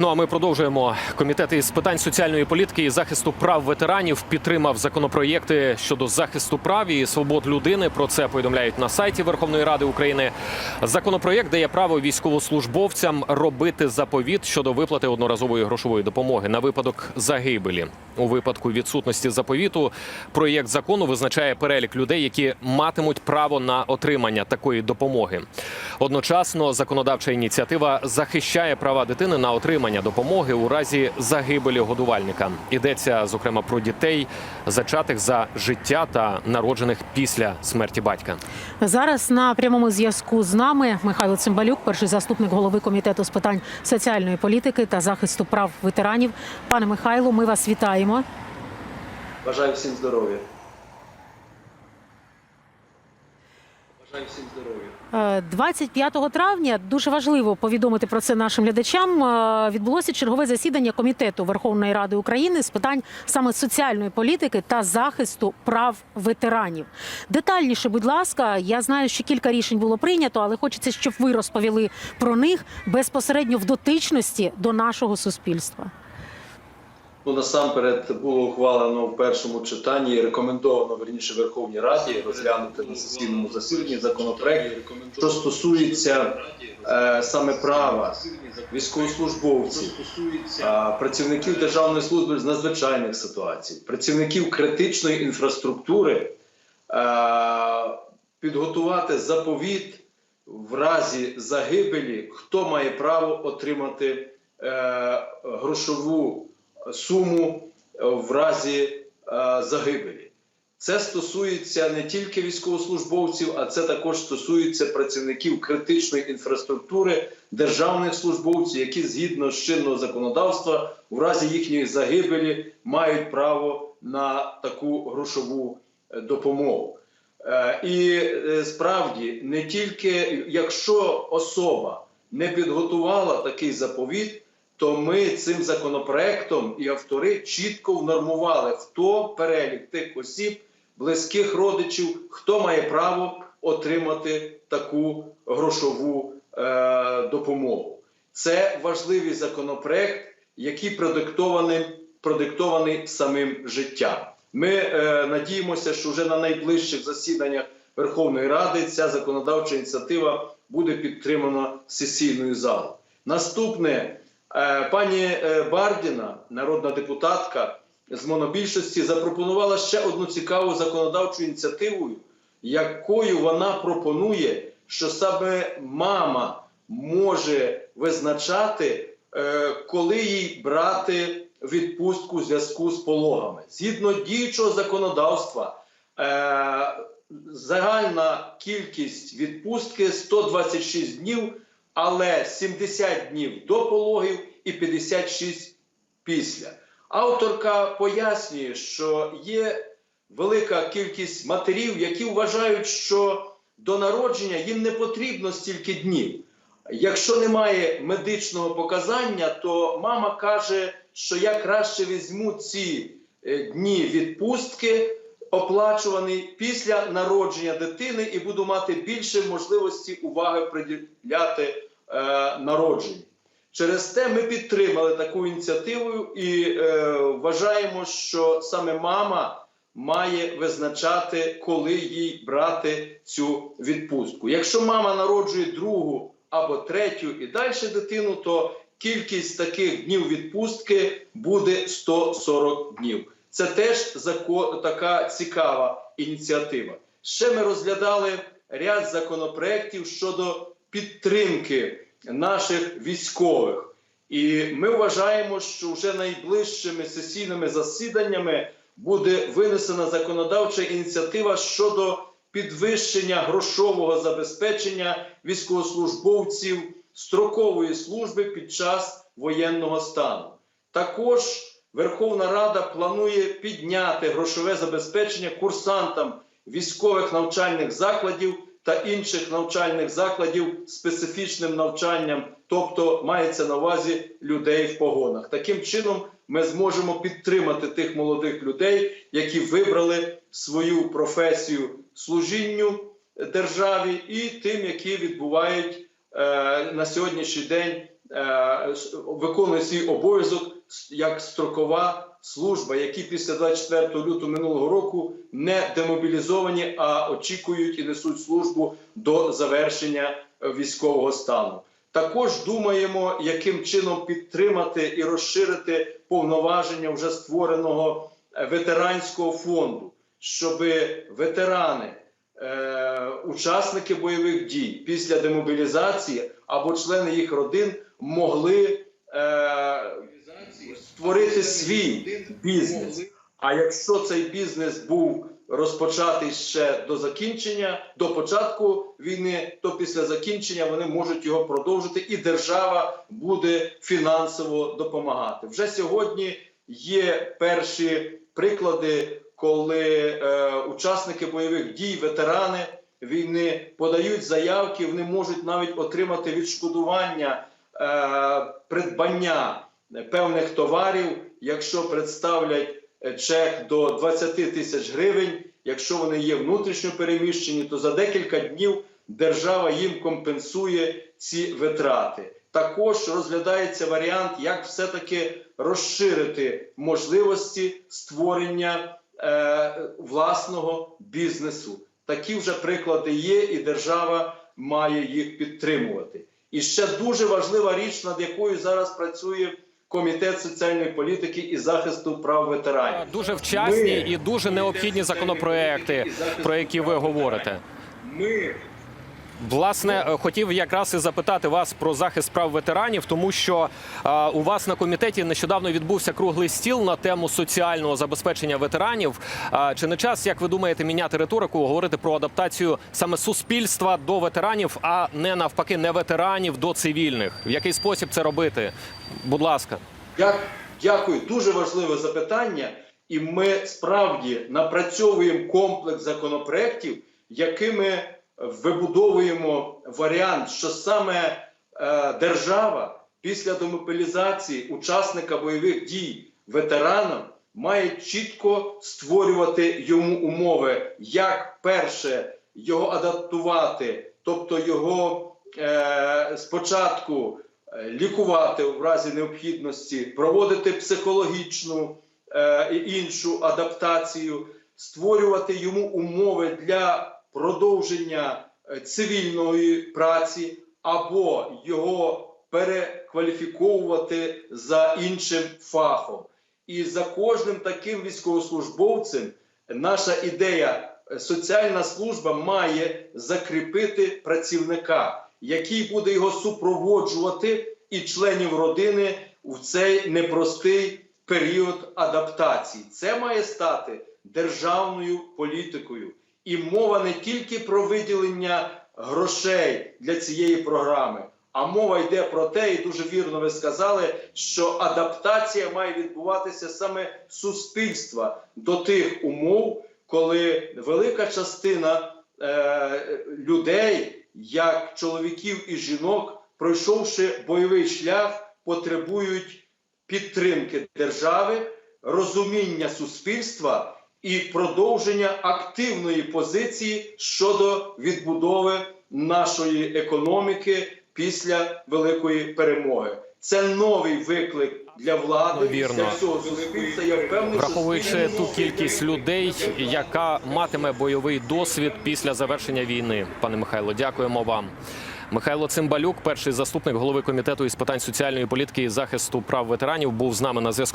Ну а ми продовжуємо. Комітет із питань соціальної політики і захисту прав ветеранів підтримав законопроєкти щодо захисту прав і свобод людини. Про це повідомляють на сайті Верховної Ради України. Законопроєкт дає право військовослужбовцям робити заповіт щодо виплати одноразової грошової допомоги на випадок загибелі. У випадку відсутності заповіту проєкт закону визначає перелік людей, які матимуть право на отримання такої допомоги. Одночасно законодавча ініціатива захищає права дитини на отримання допомоги у разі загибелі годувальника. Йдеться зокрема про дітей, зачатих за життя та народжених після смерті батька. Зараз на прямому зв'язку з нами Михайло Цимбалюк, перший заступник голови комітету з питань соціальної політики та захисту прав ветеранів. Пане Михайло, ми вас вітаємо. Бажаю всім здоров'я. Бажаю всім здоров'я. Е, 25 травня дуже важливо повідомити про це нашим глядачам. е, Відбулося чергове засідання комітету Верховної Ради України з питань саме соціальної політики та захисту прав ветеранів. Детальніше, будь ласка, я знаю, що кілька рішень було прийнято, але хочеться, щоб ви розповіли про них безпосередньо в дотичності до нашого суспільства. Ну, насамперед було ухвалено в першому читанні і рекомендовано верніше Верховній Раді розглянути на сесійному засіданні законопроект, що стосується е, саме права військовослужбовців, е, працівників Державної служби з надзвичайних ситуацій, працівників критичної інфраструктури е, підготувати заповіт в разі загибелі, хто має право отримати е, грошову суму е, в разі е, загибелі. Це стосується не тільки військовослужбовців, а це також стосується працівників критичної інфраструктури, державних службовців, які згідно з чинного законодавства в разі їхньої загибелі мають право на таку грошову е, допомогу. І справді не тільки якщо особа не підготувала такий заповіт, то ми цим законопроектом і автори чітко внормували, хто перелік тих осіб, близьких родичів, хто має право отримати таку грошову е, допомогу. Це важливий законопроект, який продиктований, продиктований самим життям. Ми е, надіємося, що вже на найближчих засіданнях Верховної Ради ця законодавча ініціатива буде підтримана сесійною залою. Наступне Пані е, Бардіна, народна депутатка з монобільшості, запропонувала ще одну цікаву законодавчу ініціативу, якою вона пропонує, що саме мама може визначати, е, коли їй брати відпустку в зв'язку з пологами. Згідно діючого законодавства, загальна кількість відпустки 126 днів але 70 днів до пологів і 56 після. Авторка пояснює, що є велика кількість матерів, які вважають, що до народження їм не потрібно стільки днів. Якщо немає медичного показання, то мама каже, що я краще візьму ці е, дні відпустки оплачувані після народження дитини і буду мати більше можливості уваги приділяти е, народженню. Через те ми підтримали таку ініціативу і е, вважаємо, що саме мама має визначати, коли їй брати цю відпустку. Якщо мама народжує другу або третю і далі дитину, то кількість таких днів відпустки буде 140 днів. Це теж така цікава ініціатива. Ще ми розглядали ряд законопроєктів щодо підтримки наших військових. І ми вважаємо, що вже найближчими сесійними засіданнями буде винесена законодавча ініціатива щодо підвищення грошового забезпечення військовослужбовців строкової служби під час воєнного стану. Також Верховна Рада планує підняти грошове забезпечення курсантам військових навчальних закладів та інших навчальних закладів специфічним навчанням, тобто мається на увазі людей в погонах. Таким чином, ми зможемо підтримати тих молодих людей, які вибрали свою професію служінню державі, і тим, які відбувають е, на сьогоднішній день е, виконує свій обов'язок як строкова служба, які після 24 лютого минулого року не демобілізовані, а очікують і несуть службу до завершення е, військового стану. Також думаємо, яким чином підтримати і розширити повноваження вже створеного е, ветеранського фонду, щоб ветерани, е, учасники бойових дій після демобілізації або члени їх родин могли е, створити свій бізнес. А якщо цей бізнес був розпочатий ще до закінчення, до початку війни, то після закінчення вони можуть його продовжити, і держава буде фінансово допомагати. Вже сьогодні є перші приклади, коли е, учасники бойових дій, ветерани війни подають заявки, вони можуть навіть отримати відшкодування е, придбання певних товарів, якщо представлять е, чек до 20 тисяч гривень. Якщо вони є внутрішньо переміщені, то за декілька днів держава їм компенсує ці витрати. Також розглядається варіант, як все-таки розширити можливості створення е, власного бізнесу. Такі вже приклади є, і держава має їх підтримувати. І ще дуже важлива річ, над якою зараз працює Комітет соціальної політики і захисту прав ветеранів. Дуже вчасні Ми, і дуже необхідні законопроекти, про які ви говорите. Ми Власне, е, хотів якраз і запитати вас про захист прав ветеранів, тому що е, у вас на комітеті нещодавно відбувся круглий стіл на тему соціального забезпечення ветеранів. Е, чи не час, як ви думаєте, міняти риторику, говорити про адаптацію саме суспільства до ветеранів, а не навпаки, не ветеранів до цивільних? В який спосіб це робити? Будь ласка. Дя- Дякую, дуже важливе запитання. І ми справді напрацьовуємо комплекс законопроєктів, якими вибудовуємо варіант, що саме е, держава після демобілізації учасника бойових дій ветераном має чітко створювати йому умови, як перше його адаптувати, тобто його е, спочатку е, лікувати в разі необхідності, проводити психологічну е, іншу адаптацію, створювати йому умови для продовження е, цивільної праці або його перекваліфіковувати за іншим фахом. І за кожним таким військовослужбовцем наша ідея е, соціальна служба має закріпити працівника, який буде його супроводжувати і членів родини в цей непростий період адаптації. Це має стати державною політикою. І мова не тільки про виділення грошей для цієї програми, а мова йде про те, і дуже вірно ви сказали, що адаптація має відбуватися саме суспільства до тих умов, коли велика частина е, людей, як чоловіків і жінок, пройшовши бойовий шлях, потребують підтримки держави, розуміння суспільства і продовження активної позиції щодо відбудови нашої економіки після великої перемоги. Це новий виклик для влади Вірно. для всього суспільства. Я впевнений, Враховуючи ту кількість людей, яка матиме бойовий досвід після завершення війни, пане Михайло, дякуємо вам. Михайло Цимбалюк, перший заступник голови комітету із питань соціальної політики і захисту прав ветеранів, був з нами на зв'язку.